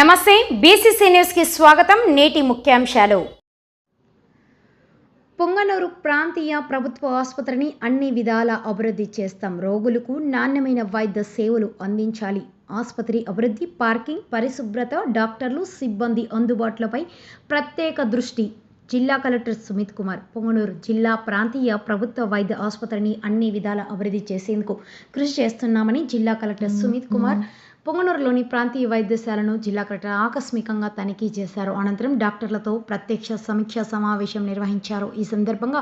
నమస్తే బీసీసీ న్యూస్కి స్వాగతం నేటి ముఖ్యాంశాలు. పొంగనూరు ప్రాంతీయ ప్రభుత్వ ఆసుపత్రిని అన్ని విధాల అభివృద్ధి చేస్తాం. రోగులకు నాణ్యమైన వైద్య సేవలు అందించాలి. ఆసుపత్రి అభివృద్ధి పార్కింగ్ పరిశుభ్రత డాక్టర్లు సిబ్బంది అందుబాటులోపై ప్రత్యేక దృష్టి. జిల్లా కలెక్టర్ సుమిత్ కుమార్ పొంగనూరు జిల్లా ప్రాంతీయ ప్రభుత్వ వైద్య ఆసుపత్రిని అన్ని విధాల అభివృద్ధి చేసేందుకు కృషి చేస్తున్నామని జిల్లా కలెక్టర్ సుమిత్ కుమార్ పొంగనూరులోని ప్రాంతీయ వైద్యశాలను జిల్లా కలెక్టర్ ఆకస్మికంగా తనిఖీ చేశారు. అనంతరం డాక్టర్లతో ప్రత్యక్ష సమీక్ష సమావేశం నిర్వహించారు. ఈ సందర్భంగా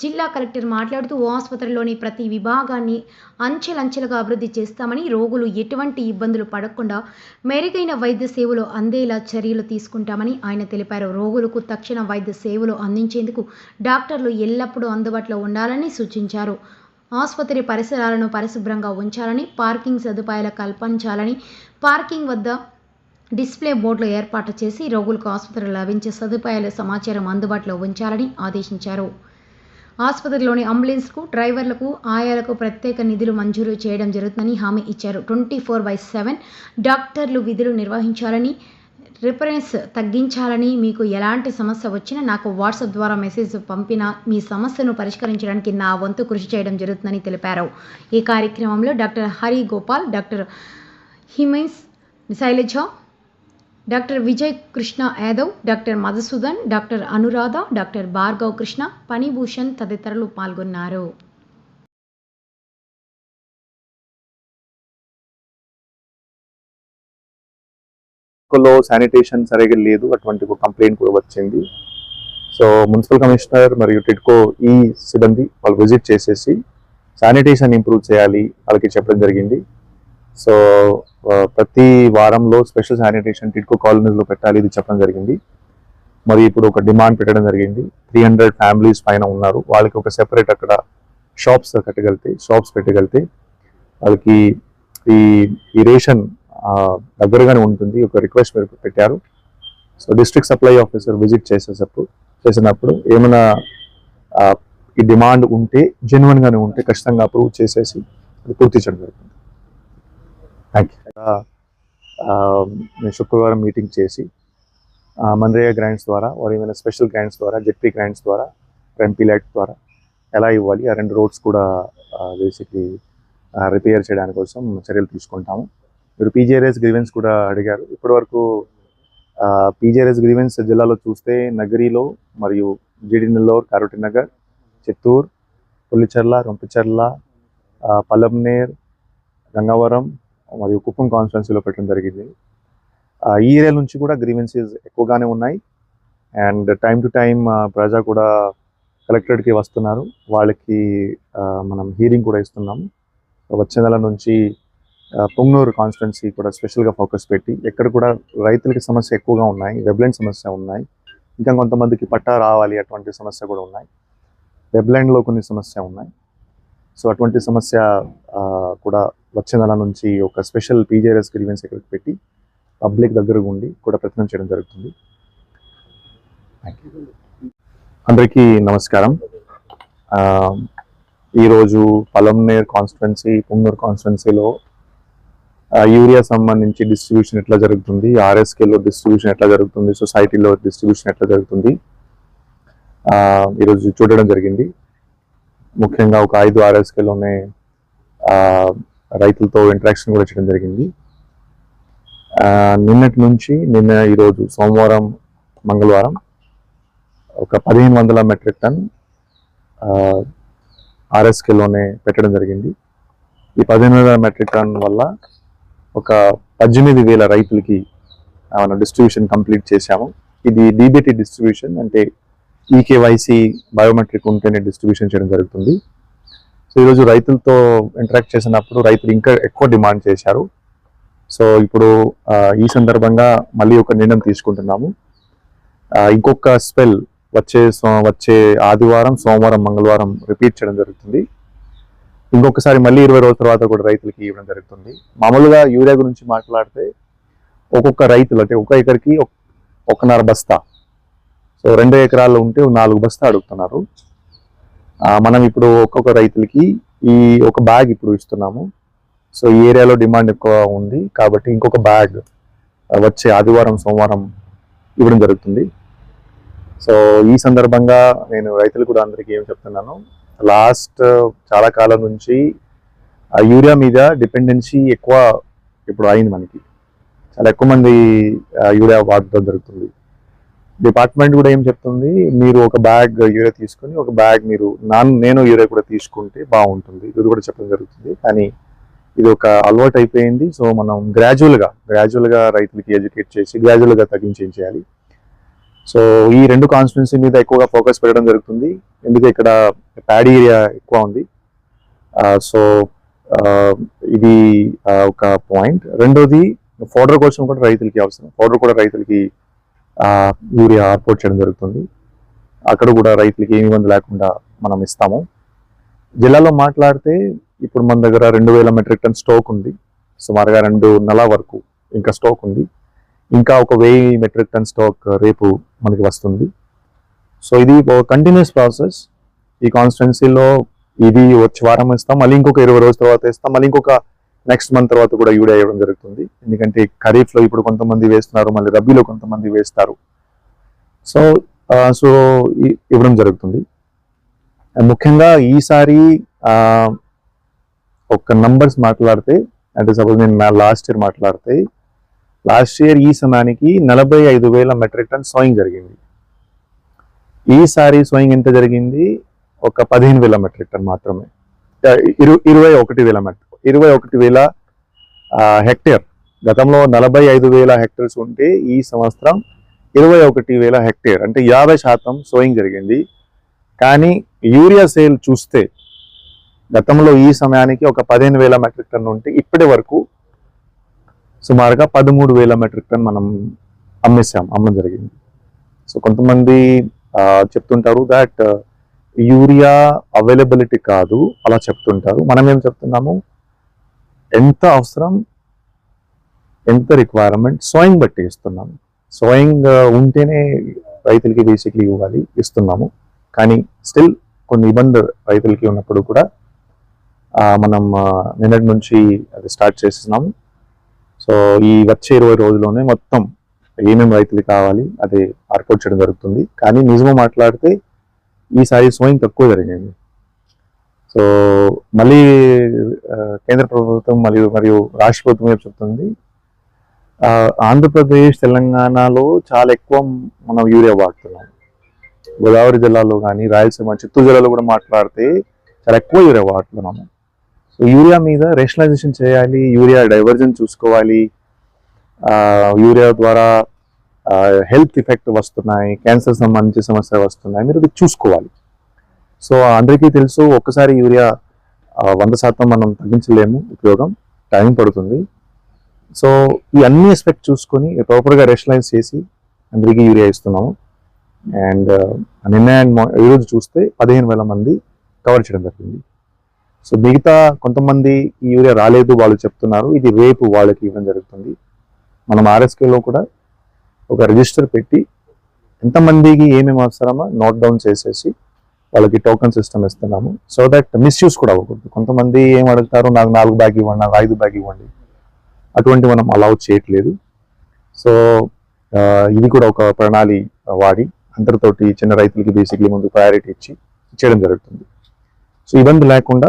జిల్లా కలెక్టర్ మాట్లాడుతూ ఆసుపత్రిలోని ప్రతి విభాగాన్ని అంచెలంచెలుగా అభివృద్ధి చేస్తామని రోగులు ఎటువంటి ఇబ్బందులు పడకుండా మెరుగైన వైద్య సేవలు అందేలా చర్యలు తీసుకుంటామని ఆయన తెలిపారు. రోగులకు తక్షణ వైద్య సేవలు అందించేందుకు డాక్టర్లు ఎల్లప్పుడూ అందుబాటులో ఉండాలని సూచించారు. ఆసుపత్రి పరిసరాలను పరిశుభ్రంగా ఉంచాలని పార్కింగ్ సదుపాయాలు కల్పించాలని పార్కింగ్ వద్ద డిస్ప్లే బోర్డులు ఏర్పాటు చేసి రోగులకు ఆసుపత్రి లభించే సదుపాయాల సమాచారం అందుబాటులో ఉంచాలని ఆదేశించారు. ఆసుపత్రిలోని అంబులెన్స్కు డ్రైవర్లకు ఆయాలకు ప్రత్యేక నిధులు మంజూరు చేయడం జరుగుతుందని హామీ ఇచ్చారు. ట్వంటీ ఫోర్ బై సెవెన్ డాక్టర్లు విధులు నిర్వహించాలని రిఫరెన్స్ తగ్గించాలని మీకు ఎలాంటి సమస్య వచ్చినా నాకు వాట్సాప్ ద్వారా మెసేజ్ పంపిన మీ సమస్యను పరిష్కరించడానికి నా వంతు కృషి చేయడం జరుగుతుందని తెలిపారు. ఈ కార్యక్రమంలో doctor Hari Gopal doctor హిమైన్స్ Sailaja doctor Vijay Krishna Yadav doctor Madhusudan doctor Anuradha doctor Bhargav Krishna Phanibhushan తదితరులు పాల్గొన్నారు. లో శానిటేషన్ సరిగా లేదు అటువంటి ఒక కంప్లైంట్ కూడా వచ్చింది. సో మున్సిపల్ కమిషనర్ మరియు టిడ్కో ఈ సిబ్బంది వాళ్ళు విజిట్ చేసేసి శానిటేషన్ ఇంప్రూవ్ చేయాలి వాళ్ళకి చెప్పడం జరిగింది. సో ప్రతి వారంలో స్పెషల్ శానిటేషన్ టిడ్కో కాలనీస్లో పెట్టాలి ఇది చెప్పడం జరిగింది. మరి ఇప్పుడు ఒక డిమాండ్ పెట్టడం జరిగింది. త్రీ హండ్రెడ్ ఫ్యామిలీస్ పైన ఉన్నారు. వాళ్ళకి ఒక సెపరేట్ అక్కడ షాప్స్ కట్టగలితే షాప్స్ పెట్టగలితే వాళ్ళకి ఈ ఈ రేషన్ దగ్గరగానే ఉంటుంది. ఒక రిక్వెస్ట్ మీరు పెట్టారు. So district supply officer visit చేసేటప్పుడు చేసినప్పుడు ఏమైనా ఈ డిమాండ్ ఉంటే జెన్యున్ గానే ఉంటే ఖచ్చితంగా అప్రూవ్ చేసేసి అది పూర్తి చేయడం జరుగుతుంది. థ్యాంక్ యూ శుక్రవారం మీటింగ్ చేసి ఆ, మన్రేగా గ్రాంట్స్ ద్వారా వారు ఏమైనా స్పెషల్ గ్రాంట్స్ ద్వారా జెడ్పీ గ్రాంట్స్ ద్వారా ఎంపీ లైట్ ద్వారా ఎలా ఇవ్వాలి ఆ రెండు రోడ్స్ కూడా బేసిక్లీ రిపేర్ చేయడానికి కోసం చర్యలు తీసుకుంటాము. మీరు పీజీఆర్ఎస్ గ్రీవెన్స్ కూడా అడిగారు. ఇప్పటివరకు పీజీఆర్ఎస్ గ్రీవెన్స్ జిల్లాలో చూస్తే నగరిలో మరియు జీడినెల్లో కారోటి నగర్ చిత్తూరు పుల్లిచెర్ల రొంపిచెర్ల పలంనేర్ గంగవరం మరియు కుప్పం కాన్స్టిట్యున్సీలో పెట్టడం జరిగింది. ఈ ఏరియా నుంచి కూడా గ్రీవెన్సెస్ ఎక్కువగానే ఉన్నాయి. అండ్ టైం టు టైం ప్రజా కూడా కలెక్టరేట్కి వస్తున్నారు. వాళ్ళకి మనం హీరింగ్ కూడా ఇస్తున్నాము. వచ్చే నెల నుంచి పొంగనూరు కాన్స్టిట్యున్సీ కూడా స్పెషల్గా ఫోకస్ పెట్టి ఎక్కడ కూడా రైతులకి సమస్య ఎక్కువగా ఉన్నాయి వెబ్లైన్ సమస్య ఉన్నాయి. ఇంకా కొంతమందికి పట్టా రావాలి అటువంటి సమస్య కూడా ఉన్నాయి. వెబ్లైన్లో కొన్ని సమస్య ఉన్నాయి. సో అటువంటి సమస్య కూడా వచ్చే నెల నుంచి ఒక స్పెషల్ పీజీఆర్ఎస్ గ్రీవెన్స్ ఎక్కడికి పెట్టి పబ్లిక్ దగ్గర ఉండి కూడా ప్రయత్నం చేయడం జరుగుతుంది. అందరికీ నమస్కారం. ఈరోజు పలంనేర్ కాన్స్టిట్యున్సీ పుంగూరు కాన్స్టిట్యున్సీలో యూరియా సంబంధించి డిస్ట్రిబ్యూషన్ ఎట్లా జరుగుతుంది? ఆర్ఎస్కేలో డిస్ట్రిబ్యూషన్ ఎట్లా జరుగుతుంది? సొసైటీలో డిస్ట్రిబ్యూషన్ ఎట్లా జరుగుతుంది? ఆ, ఈరోజు చూడడం జరిగింది. ముఖ్యంగా ఒక ఐదు ఆర్ఎస్కేలోనే రైతులతో ఇంటరాక్షన్ కూడా చేయడం జరిగింది. నిన్నటి నుంచి నిన్న ఈరోజు సోమవారం మంగళవారం ఒక పదిహేను వందల మెట్రిక్ టన్ ఆర్ఎస్కేలోనే పెట్టడం జరిగింది. ఈ పదిహేను వందల మెట్రిక్ టన్ వల్ల ఒక పద్దెనిమిది వేల రైతులకి మనం డిస్ట్రిబ్యూషన్ కంప్లీట్ చేశాము. ఇది డీబీటీ డిస్ట్రిబ్యూషన్ అంటే ఈకేవైసీ బయోమెట్రిక్ ఉంటేనే డిస్ట్రిబ్యూషన్ చేయడం జరుగుతుంది. సో ఈరోజు రైతులతో ఇంటరాక్ట్ చేసినప్పుడు రైతులు ఇంకా ఎక్కువ డిమాండ్ చేశారు. సో ఇప్పుడు ఈ సందర్భంగా మళ్ళీ ఒక నిర్ణయం తీసుకుంటున్నాము. ఇంకొక స్పెల్ వచ్చే సో- వచ్చే ఆదివారం సోమవారం మంగళవారం రిపీట్ చేయడం జరుగుతుంది. ఇంకొకసారి మళ్ళీ ఇరవై రోజుల తర్వాత కూడా రైతులకి ఇవ్వడం జరుగుతుంది. మామూలుగా యూరియా గురించి మాట్లాడితే ఒక్కొక్క రైతులు అంటే ఒక ఎకరికి ఒకన్నర బస్తా. సో రెండు ఎకరాల్లో ఉంటే నాలుగు బస్తా అడుగుతున్నారు. మనం ఇప్పుడు ఒక్కొక్క రైతులకి ఈ ఒక బ్యాగ్ ఇప్పుడు ఇస్తున్నాము. సో ఈ ఏరియాలో డిమాండ్ ఎక్కువ ఉంది కాబట్టి ఇంకొక బ్యాగ్ వచ్చే ఆదివారం సోమవారం ఇవ్వడం జరుగుతుంది. సో ఈ సందర్భంగా నేను రైతులు కూడా అందరికీ ఏం చెప్తున్నాను లాస్ట్ చాలా కాలం నుంచి ఆ యూరియా మీద డిపెండెన్సీ ఎక్కువ ఇప్పుడు అయింది మనకి. చాలా ఎక్కువ మంది ఆ, యూరియా వాడటం జరుగుతుంది. డిపార్ట్మెంట్ కూడా ఏం చెప్తుంది మీరు ఒక బ్యాగ్ యూరియా తీసుకొని ఒక బ్యాగ్ మీరు నాన్ నేను యూరియా కూడా తీసుకుంటే బాగుంటుంది. ఇది కూడా చెప్పడం జరుగుతుంది. కానీ ఇది ఒక అలవాటు అయిపోయింది. సో మనం గ్రాడ్యువల్గా గ్రాడ్యువల్గా రైతులకి ఎడ్యుకేట్ చేసి గ్రాడ్యువల్గా తగ్గించేయాలి సో ఈ రెండు కాన్స్టిట్యున్సీ మీద ఎక్కువగా ఫోకస్ పెట్టడం జరుగుతుంది. ఎందుకంటే ఇక్కడ ప్యాడీ ఏరియా ఎక్కువ ఉంది. సో ఇది ఒక పాయింట్ రెండోది ఫోడర్ కోసం కూడా రైతులకి అవసరం. ఫోడర్ కూడా రైతులకి యూరియా ఏర్పాటు చేయడం జరుగుతుంది. అక్కడ కూడా రైతులకి ఏమి ఇబ్బంది లేకుండా మనం ఇస్తాము. జిల్లాలో మాట్లాడితే ఇప్పుడు మన దగ్గర రెండు వేల మెట్రిక్ టన్ స్టాక్ ఉంది. సుమారుగా రెండు నెలల వరకు ఇంకా స్టాక్ ఉంది. ఇంకా ఒక వెయ్యి మెట్రిక్ టన్ స్టాక్ రేపు మనకి వస్తుంది. సో ఇది ఒక కంటిన్యూస్ ప్రాసెస్ ఈ కాన్స్టిట్యున్సీలో ఇది వచ్చే వారం ఇస్తాం. మళ్ళీ ఇంకొక ఇరవై రోజుల తర్వాత ఇస్తాం. మళ్ళీ ఇంకొక నెక్స్ట్ మంత్ తర్వాత కూడా యూరియా అయ్యడం జరుగుతుంది. ఎందుకంటే ఖరీఫ్లో ఇప్పుడు కొంతమంది వేస్తున్నారు. మళ్ళీ రబీలో కొంతమంది వేస్తారు. సో సో ఇవ్వడం జరుగుతుంది. ముఖ్యంగా ఈసారి ఒక నంబర్స్ మాట్లాడితే అంటే సపోజ్ నేను లాస్ట్ ఇయర్ మాట్లాడితే లాస్ట్ ఇయర్ ఈ సమయానికి నలభై ఐదు వేల మెట్రిక్ టన్ సోయింగ్ జరిగింది. ఈసారి సోయింగ్ ఎంత జరిగింది? ఒక పదిహేను వేల మెట్రిక్ టన్ మాత్రమే. ఇరు- ఇరవై ఒకటి వేల మెట్రిక్ ఇరవై ఒకటి వేల హెక్టేర్. గతంలో నలభై ఐదు వేల హెక్టర్స్ ఉంటే ఈ సంవత్సరం ఇరవై ఒకటి వేల హెక్టేర్. అంటే యాభై శాతం సోయింగ్ జరిగింది. కానీ యూరియా సేల్ చూస్తే గతంలో ఈ సమయానికి ఒక పదిహేను వేల మెట్రిక్ టన్ ఉంటే ఇప్పటి వరకు సుమారుగా పదమూడు వేల మెట్రిక్ టన్ మనం అమ్మేసాం అమ్మడం జరిగింది. సో కొంతమంది చెప్తుంటారు దాట్ యూరియా అవైలబిలిటీ కాదు అలా చెప్తుంటారు. మనం ఏం చెప్తున్నాము? ఎంత అవసరం ఎంత రిక్వైర్మెంట్ సోయింగ్ బట్టి ఇస్తున్నాము సోయింగ్ ఉంటేనే రైతులకి బేసిక్లీ ఇవ్వాలి ఇస్తున్నాము. కానీ స్టిల్ కొన్ని ఇబ్బంది రైతులకి ఉన్నప్పుడు కూడా మనం నిన్నటి నుంచి అది స్టార్ట్ చేస్తున్నాము సో ఈ వచ్చే ఇరవై రోజుల్లోనే మొత్తం ఏమేమి రైతులు కావాలి అది ఏర్పాటు చేయడం జరుగుతుంది. కానీ నిజము మాట్లాడితే ఈసారి సోయింగ్ తక్కువ జరిగింది. సో మళ్ళీ కేంద్ర ప్రభుత్వం మరియు మరియు రాష్ట్ర ప్రభుత్వం ఏం చెప్తుంది? ఆంధ్రప్రదేశ్ తెలంగాణలో చాలా ఎక్కువ మనం యూరియా వాడుతున్నాం. గోదావరి జిల్లాలో కానీ రాయలసీమ చిత్తూరు జిల్లాలో కూడా మాట్లాడితే చాలా ఎక్కువ యూరియా వాడుతున్నాము. యూరియా మీద రేషనలైజేషన్ చేయాలి యూరియా డైవర్జన్ చూసుకోవాలి. యూరియా ద్వారా హెల్త్ ఎఫెక్ట్ వస్తున్నాయి క్యాన్సర్ సంబంధించి సమస్యలు వస్తున్నాయి. మీరు అది చూసుకోవాలి. సో అందరికీ తెలుసు ఒక్కసారి యూరియా వంద శాతం మనం తగ్గించలేము. ఉపయోగం టైం పడుతుంది. సో ఈ అన్ని ఎస్పెక్ట్ చూసుకొని ప్రాపర్గా రేషనలైజ్ చేసి అందరికీ యూరియా ఇస్తున్నాము. అండ్ నిన్న అండ్ ఈరోజు చూస్తే పదిహేను వేల మంది కవర్ చేయడం జరిగింది. సో మిగతా కొంతమంది ఈ యూరియా రాలేదు వాళ్ళు చెప్తున్నారు. ఇది రేపు వాళ్ళకి ఇవ్వడం జరుగుతుంది. మనం ఆర్ఎస్కేలో కూడా ఒక రిజిస్టర్ పెట్టి ఎంతమందికి ఏమేమి అవసరమో నోట్ డౌన్ చేసేసి వాళ్ళకి టోకన్ సిస్టమ్ ఇస్తున్నాము. సో దట్ మిస్యూస్ కూడా అవ్వకూడదు. కొంతమంది ఏం అడుగుతారు? నాకు నాలుగు బ్యాగ్ ఇవ్వండి నాకు ఐదు బ్యాగ్ ఇవ్వండి. అటువంటి మనం అలౌ చేయట్లేదు. సో ఇది కూడా ఒక ప్రణాళి వాడి అందరితోటి చిన్న రైతులకి బేసిక్లీ ముందు ప్రయారిటీ ఇచ్చి చేయడం జరుగుతుంది. సో ఇబ్బంది లేకుండా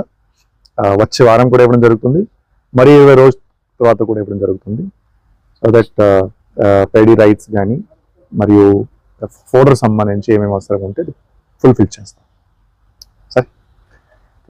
వచ్చే వారం కూడా ఇవ్వడం జరుగుతుంది. మరి ఇరవై రోజు తర్వాత కూడా ఇవ్వడం జరుగుతుంది. సో దట్ పెడీ రైట్స్ కానీ మరియు ఫోడర్ సంబంధించి ఏమేమి అవసరం ఉంటే ఫుల్ఫిల్ చేస్తాం.